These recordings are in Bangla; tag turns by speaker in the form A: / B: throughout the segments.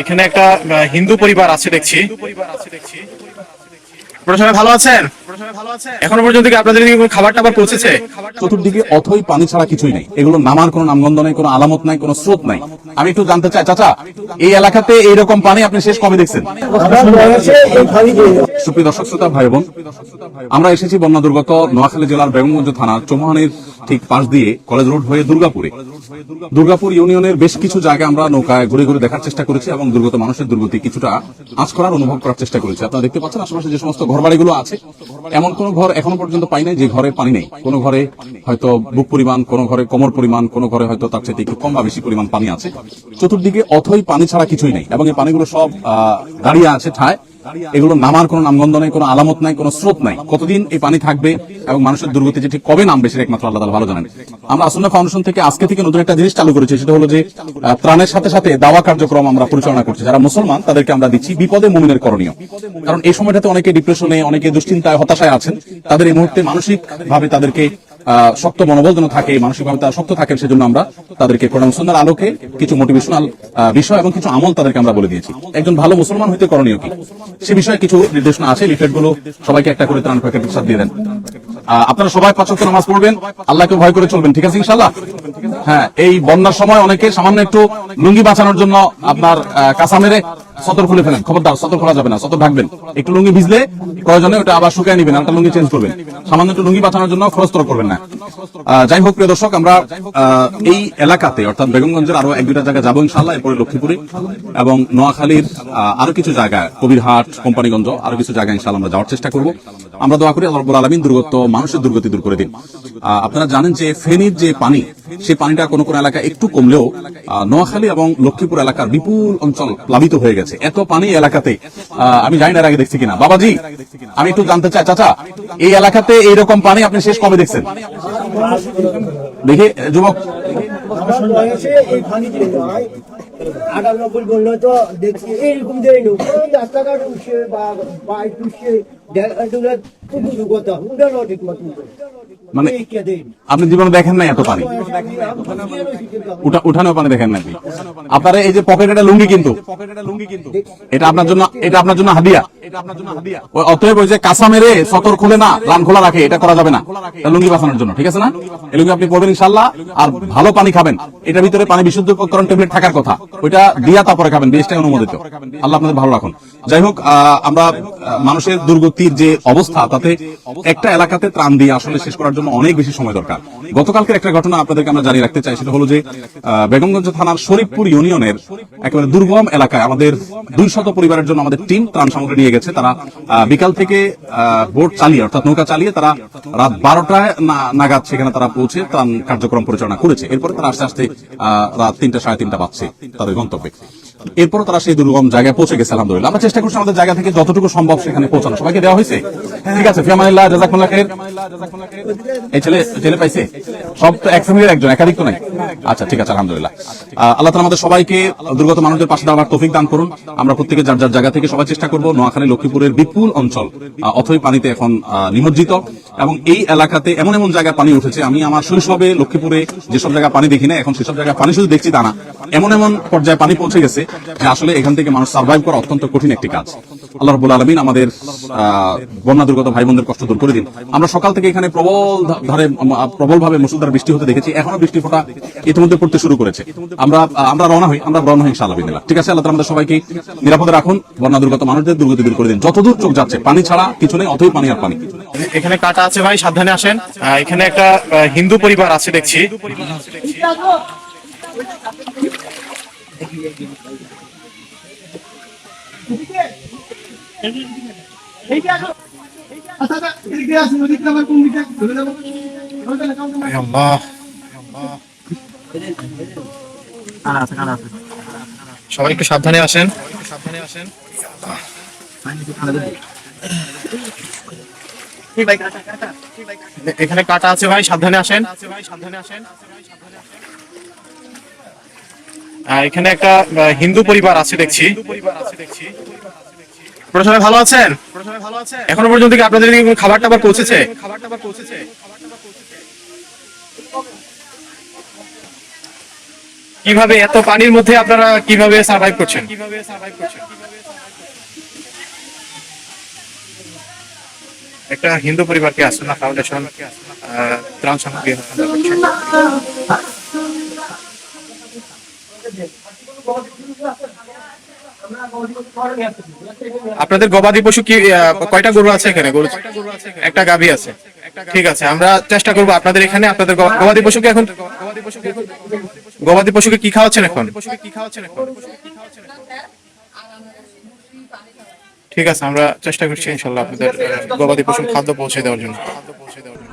A: এখানে একটা হিন্দু পরিবার আছে দেখছি। আপনারা সবাই ভালো আছেন এখনও পর্যন্ত কি আপনাদের কোনো খাবার টাবার পৌঁছেছে?
B: চতুর্দিকে অথই পানি ছাড়া কিছুই নেই। এগুলো নামার কোনো নামগন্ধ নেই কোনো আলামত নাই কোনো স্রোত নাই। আমি একটু জানতে চাই চাচা এই এলাকাতে এইরকম পানি আপনি শেষ কবে দেখছেন? সুপ্রিয় দর্শক শ্রোতা ভাই বোন আমরা এসেছি বন্যা দুর্গত নোয়াখালী জেলার বেগমগঞ্জ থানা চৌমহানির ঠিক পাশ দিয়ে কলেজ রোড হয়ে দুর্গাপুরে। দুর্গাপুর ইউনিয়নের বেশ কিছু জায়গা আমরা নৌকায় ঘুরে ঘুরে দেখার চেষ্টা করেছি এবং দুর্গত মানুষের দুর্গতি কিছুটা আঁচ করার অনুভব করার চেষ্টা করেছি। আপনারা দেখতে পাচ্ছেন আশেপাশে যে সমস্ত ঘরবাড়িগুলো আছে। এমন কোন ঘর এখনও পর্যন্ত পাই নাই যে ঘরে পানি নেই। কোন ঘরে হয়তো বুক পরিমাণ, কোন ঘরে কোমর পরিমাণ, কোন ঘরে হয়তো তার চাইতে একটু কম বা বেশি পরিমাণ পানি আছে। চতুর্দিকে অথই পানি ছাড়া কিছুই নেই এবং এই পানিগুলো সব দাঁড়িয়ে আছে, ঠায়। এগুলো নামার কোনো নামগন্ধ নেই, কোনো আলামত নাই, কোনো স্রোত নাই। কতদিন এই পানি থাকবে এবং মানুষের দুর্গতি যে ঠিক কবে নামবে সেটা একমাত্র আল্লাহ ভালো জানেন। আমরা আসন্না ফাউন্ডেশন থেকে আজকে থেকে নতুন একটা জিনিস চালু করেছি, সেটা হলো যে ত্রাণের সাথে সাথে দাওয়া কার্যক্রম আমরা পরিচালনা করছি। যারা মুসলমান, তাদেরকে আমরা দিচ্ছি বিপদে মুমিনের করণীয়। কারণ এই সময়টাতে অনেকে ডিপ্রেশনে অনেকে দুশ্চিন্তায়, হতাশায় আছেন। তাদের এই মুহূর্তে মানসিক ভাবে তাদেরকে শক্ত মনোবল যেন থাকে, মানসিকভাবে তারা শক্ত থাকেন, সেজন্য আমরা তাদেরকে কোরআন সুন্দর আলোকে কিছু মোটিভেশনাল বিষয় এবং কিছু আমল তাদেরকে আমরা বলে দিয়েছি। একজন ভালো মুসলমান হইতে করণীয় কি? সে বিষয়ে কিছু নির্দেশনা আছে লিফলেটগুলো সবাইকে একটা করে ত্রাণ প্যাকেট প্রসাদ দিয়ে দেন। আপনারা সবাই পাঁচ ওয়াক্ত নামাজ পড়বেন, আল্লাহকে ভয় করে চলবেন, ঠিক আছে ইনশাল্লাহ হ্যাঁ এই বন্যার সময় অনেকে সামান্য একটু লুঙ্গি বাঁচানোর জন্য আপনার কাঁচা মেরে সতর খুলে ফেলেন। খবরদার, সতর খোলা যাবে না, সতর ঢাকবেন। একটু লুঙ্গি ভিজলে প্রয়োজনে ওটা আবার শুকিয়ে নিবেন একটা লুঙ্গি চেঞ্জ করবেন। সামান্য একটু লুঙ্গি বাঁচানোর জন্য খরস্তর করবেন না। যাই হোক, প্রিয় দর্শক, আমরা এই এলাকাতে, অর্থাৎ বেগমগঞ্জের আরও এক দুটা জায়গা যাব ইনশাল্লাহ এরপরে লক্ষ্মীপুরে এবং নোয়াখালীর আরও কিছু জায়গা কবিরহাট, কোম্পানিগঞ্জ, আরও কিছু জায়গায় ইনশাল্লাহ আমরা যাওয়ার চেষ্টা করব। আমরা দোয়া করি আল্লাহ আলামিন দুর্গত মানুষের দুর্গতি দূর করে দিন। আপনারা জানেন যে ফেনীর যে পানি, সেই পানিটা কোনো কোনো এলাকা একটু কমলেও নোয়াখালী এবং লক্ষ্মীপুর এলাকার বিপুল অঞ্চল প্লাবিত হয়ে গেছে। এত পানি এলাকাতে আমি জানি না আগে দেখছি কিনা। বাবাজি, আমি একটু জানতে চাই, চাচা, এই এলাকাতে এইরকম পানি আপনি শেষ কবে দেখছেন? দেখি, যুবক।
C: আটানব্বই বলল তো দেখছি এইরকম দেয় নো রাস্তাঘাট উঠছে বা বাইক উঠছে
B: মানে আপনি জীবনে দেখেন নাই এত পানি? উঠা- পানি দেখেন নাকি আপনার এই যে পকেট এটা লুঙ্গি কিন্তু এটা আপনার জন্য এটা আপনার জন্য হাদিয়া। অতএব ওই যে কাঁচা মেরে সতর খুলে না রান খোলা রাখে এটা করা যাবে না। লুঙ্গি বাঁচানোর জন্য ঠিক আছে না? এই লুঙ্গি আপনি পড়বেন ইনশাল্লাহ আর ভালো পানি খাবেন। এটার ভিতরে পানি বিশুদ্ধকরণ ট্যাবলেট থাকার কথা। ওইটা দিয়া তারপরে খাবেন বেশটাই অনুমোদিত। আল্লাহ আপনাদের ভালো রাখুন। যাই হোক আমরা মানুষের দুর্গতির যে অবস্থা, তাতে একটা এলাকাতে ত্রাণ দিয়ে আসলে শেষ করার জন্য অনেক বেশি সময় দরকার। গতকালকের একটা ঘটনা আপনাদেরকে আমরা জানিয়ে রাখতে চাই, সেটা হলো যে বেগমগঞ্জ থানার শরীফপুর ইউনিয়নের একেবারে দুর্গম এলাকায় আমাদের দুই শত পরিবারের জন্য আমাদের টিম ত্রাণ সামগ্রী নিয়ে গেছে। তারা বিকাল থেকে বোট চালিয়ে, অর্থাৎ নৌকা চালিয়ে তারা রাত বারোটায় নাগাদ সেখানে তারা পৌঁছে ত্রাণ কার্যক্রম পরিচালনা করেছে। এরপরে তারা আস্তে আস্তে রাত তিনটা, সাড়ে তিনটা বাজছে। তাদের গন্তব্যে। এরপর তারা সেই দুর্গম জায়গায় পৌঁছে গেছে, আলহামদুলিল্লাহ। আমরা চেষ্টা করছি আমাদের জায়গা থেকে যতটুকু সম্ভব সেখানে পৌঁছানো। সবাইকে দেওয়া হয়েছে? ঠিক আছে, ফিয়ামানিল্লাহ জাজাকুল্লাহ খাইর। এই ছেলে ছেলে পাইছে? সব তো এক ফ্যামিলির একজন, একাধিক তো নাই? আচ্ছা ঠিক আছে, আলহামদুলিল্লাহ। আল্লাহ তালা আমাদের সবাইকে দুর্গত মানুষদের পাশে দাঁড়াবার তৌফিক দান করুন। আমরা প্রত্যেকে যার যার জায়গা থেকে সবাই চেষ্টা করব। নোয়াখালী, লক্ষ্মীপুরের বিপুল অঞ্চল অথই পানিতে এখন নিমজ্জিত। এবং এই এলাকাতে এমন এমন জায়গায় পানি উঠেছে। আমি আমার শৈশবে লক্ষ্মীপুরে যেসব জায়গায় পানি দেখি না, এখন সেসব জায়গায় পানি শুধু দেখছি তা না। এমন এমন পর্যায়ে পানি পৌঁছে গেছে আসলে এখান থেকে মানুষ সার্ভাইভ করা অত্যন্ত কঠিন একটি কাজ। আল্লাহ রবুল আলমিন আমাদের বন্যা দুর্গত ভাই বোনদের কষ্ট দূর করে দিন। আমরা সকাল থেকে এখানে প্রবল ধারে প্রবল ভাবে মুসুলধার বৃষ্টি হতে দেখেছি। এখনও বৃষ্টি ফোটা ইতিমধ্যে পড়তে শুরু করেছে। আমরা আমরা রওনা হই, আমরা রওনা হই ইনশাআল্লাহ। ঠিক আছে, আল্লাহ আমাদের সবাইকে নিরাপদে রাখুন। বন্যা দুর্গত মানুষদের দুর্গতি দূর করে দিন। যতদূর চোখ যাচ্ছে, পানি ছাড়া কিছু নেই অথই পানি আর পানি।
A: এখানে কাটা আছে ভাই, সাবধানে আসেন। এখানে একটা হিন্দু পরিবার আছে দেখছি। সবাই একটু সাবধানে আসেন। সাবধানে আসেন এখানে কাটা আছে ভাই সাবধানে আসেন। ভাই সাবধানে আসেন আহ, এখানে একটা হিন্দু পরিবার আছে দেখছি। আপনারা ভালো আছেন? এখনও পর্যন্ত কি আপনাদের কোনো খাবার টাবার পৌঁছেছে? কীভাবে এত পানির মধ্যে আপনারা কীভাবে সার্ভাইভ করছেন? একটা হিন্দু পরিবারকে আসনা ফাউন্ডেশন আহ, ত্রাণ সামগ্রী হস্তান্তর করছে আপনাদের গবাদি পশু কি কয়টা গরু আছে এখানে? গরু একটা গাভী আছে। ঠিক আছে, আমরা চেষ্টা করব আপনাদের এখানে, আপনাদের গবাদি পশুকে এখন গবাদি পশুকে কি খাওয়াচ্ছেন এখন? কি খাওয়াচ্ছেন এখন ঠিক আছে, আমরা চেষ্টা করছি ইনশাল্লাহ আপনাদের গবাদি পশুর খাদ্য পৌঁছে দেওয়ার জন্য খাদ্য পৌঁছে দেওয়ার জন্য।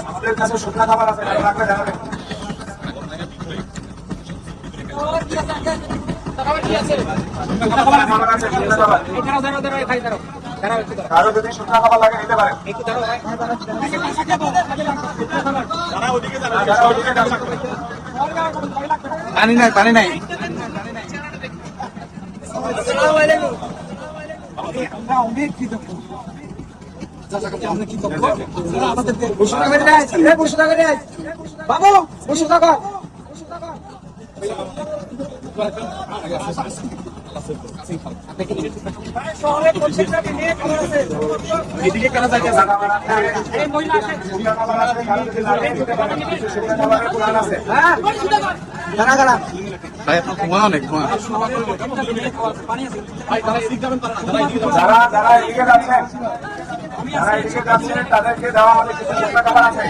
B: আমাদের কাছে শুকনা খাবার আছে আপনাকে। কারও যদি শুকনা খাবার লাগে নিতে পারেন যাচ্ছে।
D: পানি নাই পানি নাই
E: বাবু বসে থাকা
B: এদিকে কেন যাচ্ছে? আছে।
E: দাঁড়া দাঁড়া।
D: ভাই আপনার ধোঁয়া অনেক ধোঁয়া
B: যারা যারা এদিকে যাচ্ছেন। যারা এদিকে যাচ্ছেন তাদেরকে দেওয়া আমাদের কিছু শুকনা খাবার আছে।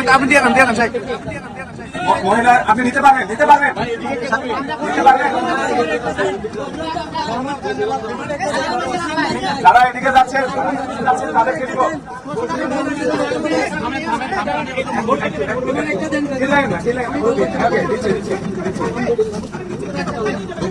D: আপনি দিয়ে দেন দিয়ে দেন
B: মহিলা আপনি নিতে পারবেন নিতে পারবেন নিতে পারবেন যারা এদিকে যাচ্ছেন যাচ্ছেন তাদেরকে দিব চিল্লাইন না, চিল্লাইন না। ওকে, দিচ্ছি, দিচ্ছি,